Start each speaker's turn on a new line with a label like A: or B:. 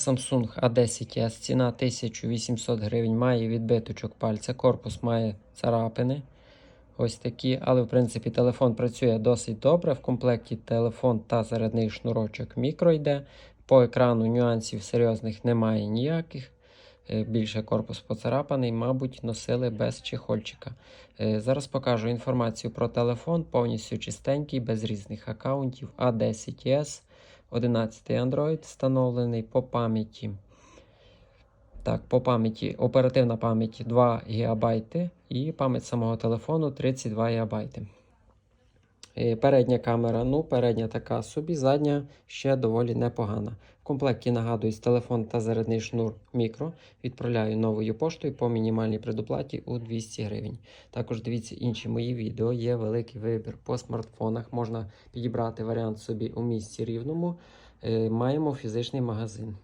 A: Samsung A10s, ціна 1800 гривень, має відбиточок пальця, корпус має царапини. Ось такі, але в принципі телефон працює досить добре. В комплекті телефон та зарядний шнурочок мікро йде. По екрану нюансів серйозних немає ніяких. Е, Більше корпус поцарапаний, мабуть, носили без чехольчика. Е, Зараз покажу інформацію про телефон, повністю чистенький, без різних аккаунтів. A10s, 11 Android встановлений по пам'яті. Так, по пам'яті оперативна пам'ять 2 ГБ і пам'ять самого телефону 32 ГБ. Е, Передня камера, ну, передня така собі, задня ще доволі непогана. В комплекті нагадую, телефон та зарядний шнур мікро. Відправляю новою поштою по мінімальній предоплаті у 200 гривень. Також дивіться інші мої відео. Є великий вибір по смартфонах. Можна підібрати варіант собі у місці рівному. Е, Маємо фізичний магазин.